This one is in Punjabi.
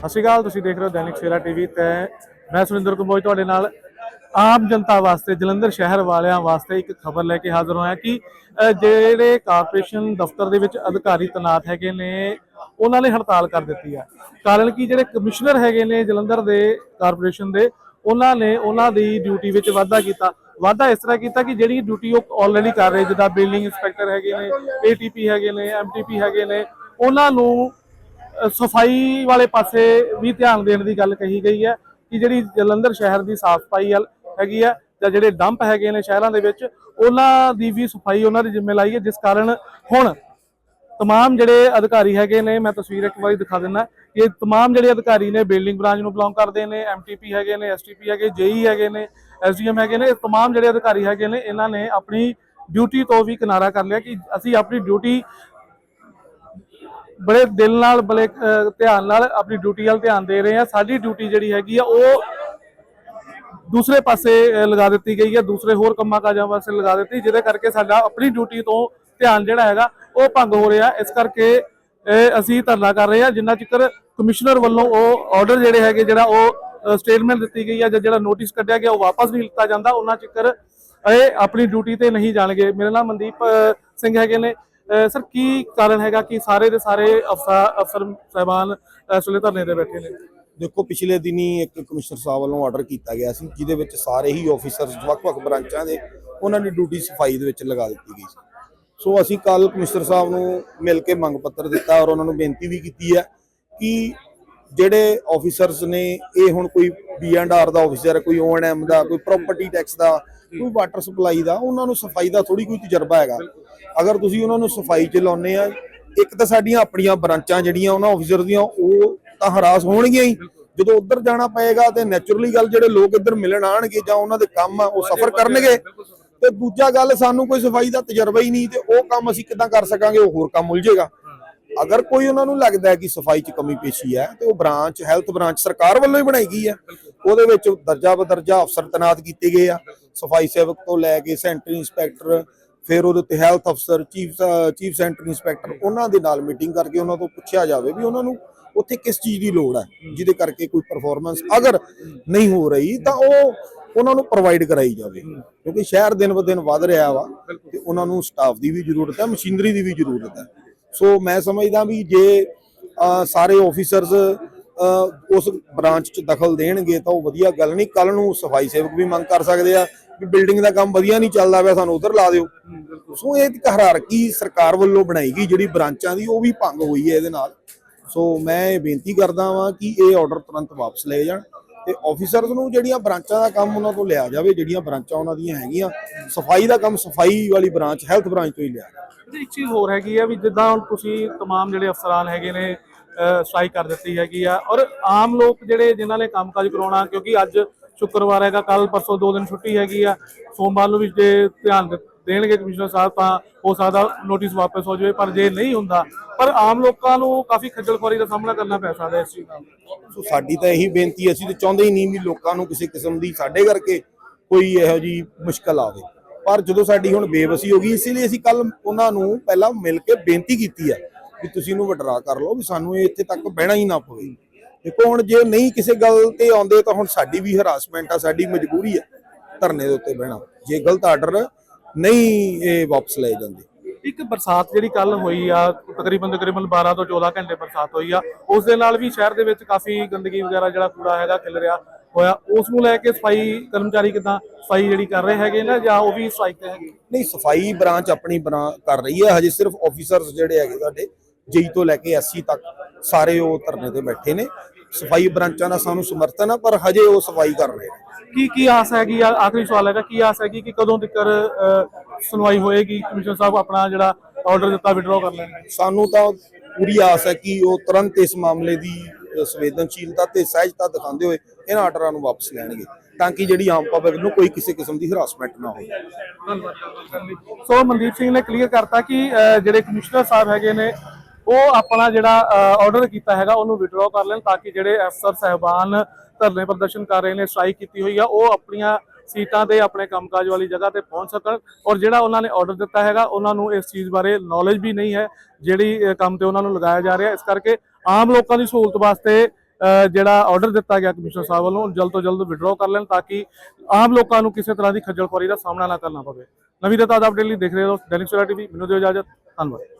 ਸਤਿ ਸ਼੍ਰੀ ਅਕਾਲ, ਤੁਸੀਂ ਦੇਖ ਰਹੇ ਹੋ ਦੈਨਿਕ ਸਵੇਰਾ ਟੀਵੀ ਤੇ ਮੈਂ ਸੁਰਿੰਦਰ ਕੰਬੋਜ ਤੁਹਾਡੇ ਨਾਲ। ਆਮ ਜਨਤਾ ਵਾਸਤੇ, ਜਲੰਧਰ ਸ਼ਹਿਰ ਵਾਲਿਆਂ ਵਾਸਤੇ ਇੱਕ ਖਬਰ ਲੈ ਕੇ ਹਾਜ਼ਰ ਹੋਇਆ ਕਿ ਜਿਹੜੇ ਕਾਰਪੋਰੇਸ਼ਨ ਦਫ਼ਤਰ ਦੇ ਵਿੱਚ ਅਧਿਕਾਰੀ ਤੈਨਾਤ ਹੈਗੇ ਨੇ, ਉਹਨਾਂ ਨੇ ਹੜਤਾਲ ਕਰ ਦਿੱਤੀ ਹੈ ਕਾਰਨ ਕਿ? ਜਿਹੜੇ ਕਮਿਸ਼ਨਰ ਹੈਗੇ ਨੇ ਜਲੰਧਰ ਦੇ ਕਾਰਪੋਰੇਸ਼ਨ ਦੇ, ਉਹਨਾਂ ਨੇ ਉਹਨਾਂ ਦੀ ਡਿਊਟੀ ਵਿੱਚ ਵਾਧਾ ਕੀਤਾ। ਵਾਧਾ ਇਸ ਤਰ੍ਹਾਂ ਕੀਤਾ ਕਿ ਜਿਹੜੀ ਡਿਊਟੀ ਉਹ ਆਲਰੇਡੀ ਕਰ ਰਹੇ, ਜਿੱਦਾਂ ਬਿਲਡਿੰਗ ਇੰਸਪੈਕਟਰ ਹੈਗੇ ਨੇ ਏਟੀਪੀ ਹੈਗੇ ਨੇ ਐਮਟੀਪੀ ਹੈਗੇ ਨੇ, ਉਹਨਾਂ ਨੂੰ ਸਫ਼ਾਈ ਵਾਲੇ ਪਾਸੇ ਵੀ ਧਿਆਨ ਦੇਣ ਦੀ ਗੱਲ ਕਹੀ ਗਈ ਹੈ ਕਿ ਜਿਹੜੀ ਜਲੰਧਰ ਸ਼ਹਿਰ ਦੀ ਸਾਫ਼ ਸਫ਼ਾਈ ਵੱਲ ਹੈਗੀ ਹੈ ਜਾਂ ਜਿਹੜੇ ਡੰਪ ਹੈਗੇ ਨੇ ਸ਼ਹਿਰਾਂ ਦੇ ਵਿੱਚ, ਉਹਨਾਂ ਦੀ ਵੀ ਸਫ਼ਾਈ, ਉਹਨਾਂ ਦੀ ਜ਼ਿੰਮੇ ਲਾਈ ਹੈ, ਜਿਸ ਕਾਰਨ ਹੁਣ ਤਮਾਮ ਜਿਹੜੇ ਅਧਿਕਾਰੀ ਹੈਗੇ ਨੇ, ਮੈਂ ਤਸਵੀਰ ਇੱਕ ਵਾਰੀ ਦਿਖਾ ਦਿੰਦਾ, ਕਿ ਤਮਾਮ ਜਿਹੜੇ ਅਧਿਕਾਰੀ ਨੇ, ਬਿਲਡਿੰਗ ਬ੍ਰਾਂਚ ਨੂੰ ਬਿਲੋਂਗ ਕਰਦੇ ਨੇ ਐਮਟੀਪੀ ਹੈਗੇ ਨੇ ਐਸਟੀਪੀ ਹੈਗੇ, ਜੇਈ ਹੈਗੇ ਨੇ ਐਸਡੀਐਮ ਹੈਗੇ ਨੇ, ਇਹ ਤਮਾਮ ਜਿਹੜੇ ਅਧਿਕਾਰੀ ਹੈਗੇ ਨੇ, ਇਹਨਾਂ ਨੇ ਆਪਣੀ ਡਿਊਟੀ ਤੋਂ ਵੀ ਕਿਨਾਰਾ ਕਰ ਲਿਆ ਕਿ ਅਸੀਂ ਆਪਣੀ ਡਿਊਟੀ ਬੜੇ ਦਿਲ ਨਾਲ ਬੜੇ ਧਿਆਨ ਨਾਲ ਆਪਣੀ ਡਿਊਟੀ ਵੱਲ ਧਿਆਨ ਦੇ ਰਹੇ ਆ ਸਾਡੀ ਡਿਊਟੀ ਜਿਹੜੀ ਹੈਗੀ ਆ ਉਹ ਦੂਸਰੇ ਪਾਸੇ ਲਗਾ ਦਿੱਤੀ ਗਈ ਹੈ। ਦੂਸਰੇ ਹੋਰ ਕੰਮਾਂ ਕਾਜਾਂ ਵਾਸਤੇ ਲਗਾ ਦਿੱਤੀ ਜਿਹਦੇ ਕਰਕੇ ਸਾਡਾ ਆਪਣੀ ਡਿਊਟੀ ਤੋਂ ਧਿਆਨ ਜਿਹੜਾ ਹੈਗਾ ਉਹ ਭੰਗ ਹੋ ਰਿਹਾ। ਇਸ ਕਰਕੇ ਅਹ, ਅਸੀਂ ਧਰਨਾ ਕਰ ਰਹੇ ਹਾਂ। ਜਿੰਨਾ ਚਿਕਰ ਕਮਿਸ਼ਨਰ ਵੱਲੋਂ ਉਹ ਆਰਡਰ ਜਿਹੜੇ ਹੈਗੇ ਜਿਹੜਾ ਉਹ ਸਟੇਟਮੈਂਟ ਦਿੱਤੀ ਗਈ ਹੈ ਜਾਂ ਜਿਹੜਾ ਨੋਟਿਸ ਕੱਢਿਆ ਗਿਆ ਉਹ ਵਾਪਸ ਨਹੀਂ ਲਿੱਤਾ ਜਾਂਦਾ। ਉਹਨਾਂ ਚਿਕਰ ਇਹ ਆਪਣੀ ਡਿਊਟੀ ਤੇ ਨਹੀਂ ਜਾਣਗੇ। ਮੇਰੇ ਨਾਲ ਮਨਦੀਪ ਸਿੰਘ ਹੈਗੇ ਨੇ। ਸਰ, ਕੀ ਕਾਰਨ ਹੈਗਾ ਕਿ ਸਾਰੇ ਦੇ ਸਾਰੇ ਅਫਸਰ ਅਫਸਰ ਸਾਹਿਬਾਨ ਇਸ ਵੇਲੇ ਧਰਨੇ ਤੇ ਬੈਠੇ ਨੇ? ਦੇਖੋ, ਪਿਛਲੇ ਦਿਨੀ ਇੱਕ ਕਮਿਸ਼ਨਰ ਸਾਹਿਬ ਵੱਲੋਂ ਆਰਡਰ ਕੀਤਾ ਗਿਆ ਸੀ, ਜਿਹਦੇ ਵਿੱਚ ਸਾਰੇ ਹੀ ਆਫੀਸਰਸ ਵੱਖ-ਵੱਖ ਬ੍ਰਾਂਚਾਂ ਦੇ ਉਹਨਾਂ ਦੀ ਡਿਊਟੀ ਸਫ਼ਾਈ ਦੇ ਵਿੱਚ ਲਗਾ ਦਿੱਤੀ ਗਈ ਸੀ। ਸੋ ਅਸੀਂ ਕੱਲ ਕਮਿਸ਼ਨਰ ਸਾਹਿਬ ਨੂੰ ਮਿਲ ਕੇ ਮੰਗ ਪੱਤਰ ਦਿੱਤਾ ਔਰ ਉਹਨਾਂ ਨੂੰ ਬੇਨਤੀ ਵੀ ਕੀਤੀ ਹੈ ਕਿ ਜਿਹੜੇ ਆਫੀਸਰਸ ਨੇ, ਇਹ ਹੁਣ ਕੋਈ ਬੀ ਐਂਡ ਆਰ ਦਾ ਆਫੀਸਰ ਕੋਈ ਓ ਐਂਡ ਐਮ ਦਾ, ਕੋਈ ਪ੍ਰਾਪਰਟੀ ਟੈਕਸ ਦਾ ਕੋਈ ਵਾਟਰ ਸਪਲਾਈ ਦਾ, ਉਹਨਾਂ ਨੂੰ ਸਫ਼ਾਈ ਦਾ ਥੋੜੀ ਕੋਈ ਤਜਰਬਾ ਹੈਗਾ। ਅਗਰ ਤੁਸੀਂ ਉਹਨਾਂ ਨੂੰ ਸਫ਼ਾਈ ਚ ਲਾਉਨੇ ਆ, ਇੱਕ ਤਾਂ ਸਾਡੀਆਂ ਆਪਣੀਆਂ ਬ੍ਰਾਂਚਾਂ ਜਿਹੜੀਆਂ ਉਹਨਾਂ ਆਫੀਸਰ ਦੀਆਂ, ਉਹ ਤਾਂ ਹਰਾਸ ਹੋਣਗੀਆਂ ਹੀ। ਜਦੋਂ ਉੱਧਰ ਜਾਣਾ ਪਏਗਾ ਤੇ ਨੇਚਰਲੀ ਗੱਲ ਜਿਹੜੇ ਲੋਕ ਇੱਧਰ ਮਿਲਣ ਆਣਗੇ ਜਾਂ ਉਹਨਾਂ ਦੇ ਕੰਮ ਆ, ਉਹ ਸਫਰ ਕਰਨਗੇ। ਤੇ ਦੂਜਾ ਗੱਲ, ਸਾਨੂੰ ਕੋਈ ਸਫ਼ਾਈ ਦਾ ਤਜਰਬਾ ਹੀ ਨਹੀਂ ਤੇ ਉਹ ਕੰਮ ਅਸੀਂ ਕਿੱਦਾਂ ਕਰ ਸਕਾਂਗੇ, ਉਹ ਹੋਰ ਕੰਮ ਉਲਝੇਗਾ ਅਗਰ ਕੋਈ ਉਹਨਾਂ ਨੂੰ ਲੱਗਦਾ ਹੈ ਕਿ ਸਫ਼ਾਈ 'ਚ ਕਮੀ ਪੇਸ਼ੀ ਹੈ, ਤੇ ਉਹ ਬ੍ਰਾਂਚ ਹੈਲਥ ਬ੍ਰਾਂਚ ਸਰਕਾਰ ਵੱਲੋਂ ਹੀ ਬਣਾਈ ਗਈ ਹੈ। ਉਹਦੇ ਵਿੱਚ ਦਰਜਾ ਬਦਰਜਾ ਅਫਸਰ ਤੈਨਾਤ ਕੀਤੇ ਗਏ ਆ। ਸਫ਼ਾਈ ਸੇਵਕ ਤੋਂ ਲੈ ਕੇ ਸੈਂਟਰੀ ਇੰਸਪੈਕਟਰ, ਫਿਰ ਉਹਦੇ ਉੱਤੇ ਹੈਲਥ ਅਫਸਰ, ਚੀਫ ਚੀਫ ਸੈਂਟਰੀ ਇੰਸਪੈਕਟਰ, ਉਹਨਾਂ ਦੇ ਨਾਲ ਮੀਟਿੰਗ ਕਰਕੇ ਉਹਨਾਂ ਤੋਂ ਪੁੱਛਿਆ ਜਾਵੇ ਵੀ ਉਹਨਾਂ ਨੂੰ ਉੱਥੇ ਕਿਸ ਚੀਜ਼ ਦੀ ਲੋੜ ਹੈ, ਜਿਹਦੇ ਕਰਕੇ ਕੋਈ ਪਰਫਾਰਮੈਂਸ ਅਗਰ ਨਹੀਂ ਹੋ ਰਹੀ ਤਾਂ ਉਹ ਉਹਨਾਂ ਨੂੰ ਪ੍ਰੋਵਾਈਡ ਕਰਾਈ ਜਾਵੇ। ਕਿਉਂਕਿ ਸ਼ਹਿਰ ਦਿਨ ਬ ਦਿਨ ਵੱਧ ਰਿਹਾ ਵਾ ਤੇ ਉਹਨਾਂ ਨੂੰ ਸਟਾਫ ਦੀ ਵੀ ਜ਼ਰੂਰਤ ਹੈ, ਮਸ਼ੀਨਰੀ ਦੀ ਵੀ ਜ਼ਰੂਰਤ ਹੈ। ਸੋ ਮੈਂ ਸਮਝਦਾ ਵੀ ਜੇ ਸਾਰੇ ਆਫੀਸਰਸ ਉਸ ਬ੍ਰਾਂਚ 'ਚ ਦਖਲ ਦੇਣਗੇ ਤਾਂ ਉਹ ਵਧੀਆ ਗੱਲ ਨਹੀਂ ਕੱਲ ਨੂੰ ਸਫ਼ਾਈ ਸੇਵਕ ਵੀ ਮੰਗ ਕਰ ਸਕਦੇ ਆ ਵੀ ਬਿਲਡਿੰਗ ਦਾ ਕੰਮ ਵਧੀਆ ਨਹੀਂ ਚੱਲਦਾ ਪਿਆ ਸਾਨੂੰ ਉਧਰ ਲਾ ਦਿਓ ਸੋ ਇਹ ਇੱਕ ਹਰਾਰਕੀ ਸਰਕਾਰ ਵੱਲੋਂ ਬਣਾਈ ਗਈ ਜਿਹੜੀ ਬ੍ਰਾਂਚਾਂ ਦੀ ਉਹ ਵੀ ਭੰਗ ਹੋਈ ਹੈ ਇਹਦੇ ਨਾਲ ਸੋ ਮੈਂ ਇਹ ਬੇਨਤੀ ਕਰਦਾ ਵਾਂ ਕਿ ਇਹ ਆਰਡਰ ਤੁਰੰਤ ਵਾਪਸ ਲਏ ਜਾਣ ਤੇ ਆਫੀਸਰਸ ਨੂੰ ਜਿਹੜੀਆਂ ਬ੍ਰਾਂਚਾਂ ਦਾ ਕੰਮ ਉਹਨਾਂ ਤੋਂ ਲਿਆ ਜਾਵੇ ਜਿਹੜੀਆਂ ਬ੍ਰਾਂਚਾਂ ਉਹਨਾਂ ਦੀਆਂ ਹੈਗੀਆਂ ਸਫਾਈ ਦਾ ਕੰਮ ਸਫਾਈ ਵਾਲੀ ਬ੍ਰਾਂਚ ਹੈਲਥ ਬ੍ਰਾਂਚ ਤੋਂ ਹੀ ਲਿਆ ਜਾਵੇ ਤੇ ਇੱਕ ਚੀਜ਼ ਹੋਰ ਹੈਗੀ ਆ ਵੀ ਜਿੱਦਾਂ ਹੁਣ ਤੁਸੀਂ तमाम ਜਿਹੜੇ ਅਫਸਰਾਨ ਹੈਗੇ ਨੇ ਸਟ੍ਰਾਈਕ ਕਰ ਦਿੱਤੀ ਹੈਗੀ ਆ ਔਰ ਆਮ ਲੋਕ ਜਿਹੜੇ ਜਿਨ੍ਹਾਂ ਨੇ ਕੰਮਕਾਜ ਕਰਾਉਣਾ ਕਿਉਂਕਿ ਅੱਜ ਸ਼ੁੱਕਰਵਾਰ ਹੈਗਾ ਕੱਲ ਪਰਸੋਂ ਦੋ ਦਿਨ ਛੁੱਟੀ ਹੈਗੀ ਆ। ਸੋਮਵਾਰ ਨੂੰ ਵੀ ਜੇ ਧਿਆਨ ਦੇਣਗੇ ਕਮਿਸ਼ਨਰ ਸਾਹਿਬ ਤਾਂ ਹੋ ਸਕਦਾ ਨੋਟਿਸ ਵਾਪਸ ਹੋ ਜਾਵੇ ਪਰ ਜੇ ਨਹੀਂ ਹੁੰਦਾ ਪਰ ਆਮ ਲੋਕਾਂ ਨੂੰ ਕਾਫੀ ਖੱਜਲ ਖੁਆਰੀ ਦਾ ਸਾਹਮਣਾ ਕਰਨਾ ਪੈ ਸਕਦਾ ਇਸ ਚੀਜ਼ ਨਾਲ ਸੋ ਸਾਡੀ ਤਾਂ ਇਹੀ ਬੇਨਤੀ ਹੈ, ਅਸੀਂ ਤਾਂ ਚਾਹੁੰਦੇ ਹੀ ਨਹੀਂ ਵੀ ਲੋਕਾਂ ਨੂੰ ਕਿਸੇ ਕਿਸਮ ਦੀ ਸਾਡੇ ਕਰਕੇ ਕੋਈ ਇਹੋ ਜੀ ਮੁਸ਼ਕਲ ਆਵੇ। ਪਰ ਜਦੋਂ ਸਾਡੀ ਹੁਣ ਬੇਵਸੀ ਹੋ ਗਈ ਇਸੇ ਲਈ ਅਸੀਂ ਕੱਲ ਉਹਨਾਂ ਨੂੰ ਪਹਿਲਾਂ ਮਿਲ ਕੇ ਬੇਨਤੀ ਕੀਤੀ ਹੈ ਵੀ ਤੁਸੀਂ ਇਹਨੂੰ ਵਿਡਰਾ ਕਰ ਲਓ ਵੀ ਸਾਨੂੰ ਇਹ ਇੱਥੇ ਤੱਕ ਬਹਿਣਾ ਹੀ ਨਾ ਪਵੇ। ਦੇਖੋ ਹੁਣ ਜੇ ਨਹੀਂ ਕਿਸੇ ਗੱਲ ਤੇ ਆਉਂਦੇ ਤਾਂ ਹੁਣ ਸਾਡੀ ਵੀ ਹਰਾਸਮੈਂਟ ਆ ਸਾਡੀ ਮਜਬੂਰੀ ਹੈ ਧਰਨੇ ਦੇ ਉੱਤੇ ਬਹਿਣਾ। ਜੇ ਗਲਤ ਆਰਡਰ ਨਹੀਂ ਇਹ ਵਾਪਸ ਲਏ ਜਾਂਦੇ। ਇੱਕ ਬਰਸਾਤ ਜਿਹੜੀ ਕੱਲ ਹੋਈ ਆ ਤਕਰੀਬਨ ਤਕਰੀਬਨ 12 ਤੋਂ 14 ਘੰਟੇ ਬਰਸਾਤ ਹੋਈ ਆ ਉਸ ਦੇ ਨਾਲ ਵੀ ਸ਼ਹਿਰ ਦੇ ਵਿੱਚ ਕਾਫੀ ਗੰਦਗੀ ਵਗੈਰਾ ਜਿਹੜਾ ਕੂੜਾ ਹੈਗਾ ਖਿਲ ਰਿਹਾ ਹੋਇਆ। ਉਸ ਨੂੰ ਲੈ ਕੇ ਸਫ਼ਾਈ ਕਰਮਚਾਰੀ ਕਿਦਾਂ ਸਫ਼ਾਈ ਜਿਹੜੀ ਕਰ ਰਹੇ ਹੈਗੇ ਨਾ ਜਾਂ ਉਹ ਵੀ ਸਟ੍ਰਾਈਕ ਤੇ ਹੈਗੇ? ਨਹੀਂ ਸਫ਼ਾਈ ਬ੍ਰਾਂਚ ਆਪਣੀ ਬਣਾ ਕਰ ਰਹੀ ਹੈ ਹਜੇ ਸਿਰਫ ਆਫੀਸਰਸ ਜਿਹੜੇ ਹੈਗੇ ਸਾਡੇ ਜਈ ਤੋਂ ਲੈ ਕੇ ਐਸਸੀ ਤੱਕ। ਸਾਰੇ ਉਹ ਧਰਨੇ ਤੇ ਬੈਠੇ ਨੇ। ਸਫ਼ਾਈ ਬ੍ਰਾਂਚਾਂ ਦਾ ਸਾਨੂੰ ਸਮਰਥਨ ਹੈ ਪਰ ਹਜੇ ਉਹ ਸਫ਼ਾਈ ਕਰ ਰਹੇ ਨੇ। ਕੀ ਕੀ ਆਸ ਹੈਗੀ ਆ? ਆਖਰੀ ਸਵਾਲ ਹੈਗਾ ਕੀ ਆਸ ਹੈਗੀ ਕਿ ਕਦੋਂ ਤੱਕ ਸੁਣਵਾਈ ਹੋਏਗੀ? ਕਮਿਸ਼ਨਰ ਸਾਹਿਬ ਆਪਣਾ ਜਿਹੜਾ ਆਰਡਰ ਦਿੱਤਾ ਵਿਡਰਾਅ ਕਰ ਲੈਣਗੇ। ਸਾਨੂੰ ਤਾਂ ਪੂਰੀ ਆਸ ਹੈ ਕਿ ਉਹ ਤੁਰੰਤ ਇਸ ਮਾਮਲੇ ਦੀ ਸੰਵੇਦਨਸ਼ੀਲਤਾ ਤੇ ਸਹਿਜਤਾ ਦਿਖਾਉਂਦੇ ਹੋਏ ਇਹਨਾਂ ਆਰਡਰਾਂ ਨੂੰ ਵਾਪਸ ਲੈਣਗੇ ਤਾਂ ਕਿ ਜਿਹੜੀ ਆਮ ਪਬਲਿਕ ਨੂੰ ਕੋਈ ਕਿਸੇ ਕਿਸਮ ਦੀ ਹਰਾਸਮੈਂਟ ਨਾ ਹੋਵੇ। ਸੋ ਮਨਦੀਪ ਸਿੰਘ ਨੇ ਕਲੀਅਰ ਕਰਤਾ ਕਿ ਜਿਹੜੇ ਕਮਿਸ਼ਨਰ ਸਾਹਿਬ ਹੈਗੇ ਨੇ ਉਹ ਆਪਣਾ ਜਿਹੜਾ ਆਰਡਰ ਕੀਤਾ ਹੈਗਾ, ਉਹਨੂੰ ਵਿਡਰਾਅ ਕਰ ਲੈਣ ਤਾਂ ਕਿ ਜਿਹੜੇ ਅਫਸਰ, ਸਹਿਬਾਨ ਧਰਨੇ ਪ੍ਰਦਰਸ਼ਨ ਕਰ ਰਹੇ ਨੇ ਸਟ੍ਰਾਈਕ ਕੀਤੀ ਹੋਈ ਆ, ਉਹ ਆਪਣੀਆਂ ਸੀਟਾਂ ਤੇ, ਆਪਣੇ ਕੰਮਕਾਜ ਵਾਲੀ ਜਗ੍ਹਾ ਤੇ ਪਹੁੰਚ ਸਕਣ। ਔਰ ਜਿਹੜਾ ਉਹਨਾਂ ਨੇ ਆਰਡਰ ਦਿੱਤਾ ਹੈਗਾ, ਉਹਨਾਂ ਨੂੰ ਇਸ ਚੀਜ਼ ਬਾਰੇ ਨੌਲੇਜ ਵੀ ਨਹੀਂ ਹੈ, ਜਿਹੜੀ ਕੰਮ ਤੇ ਉਹਨਾਂ ਨੂੰ ਲਗਾਇਆ ਜਾ ਰਿਹਾ। ਇਸ ਕਰਕੇ ਆਮ ਲੋਕਾਂ ਦੀ ਸਹੂਲਤ ਵਾਸਤੇ ਜਿਹੜਾ ਆਰਡਰ ਦਿੱਤਾ ਗਿਆ ਕਮਿਸ਼ਨਰ ਸਾਹਿਬ ਵੱਲੋਂ ਜਲਦ ਤੋਂ ਜਲਦ ਵਿਡਰਾਅ ਕਰ ਲੈਣ ਤਾਂ ਕਿ ਆਮ ਲੋਕਾਂ ਨੂੰ ਕਿਸੇ ਤਰ੍ਹਾਂ ਦੀ ਖੱਜਲ ਖੁਆਰੀ ਦਾ ਸਾਹਮਣਾ ਨਾ ਕਰਨਾ ਪਵੇ। ਨਵੀਂ ਤੇ ਤਾਜ਼ਾ ਅਪਡੇਟ ਲਈ ਦੇਖ ਰਹੇ ਹੋ ਦੈਨਿਕ ਸਵੇਰਾ ਟੀਵੀ ਮੈਨੂੰ ਦਿਓ ਇਜਾਜ਼ਤ, ਧੰਨਵਾਦ।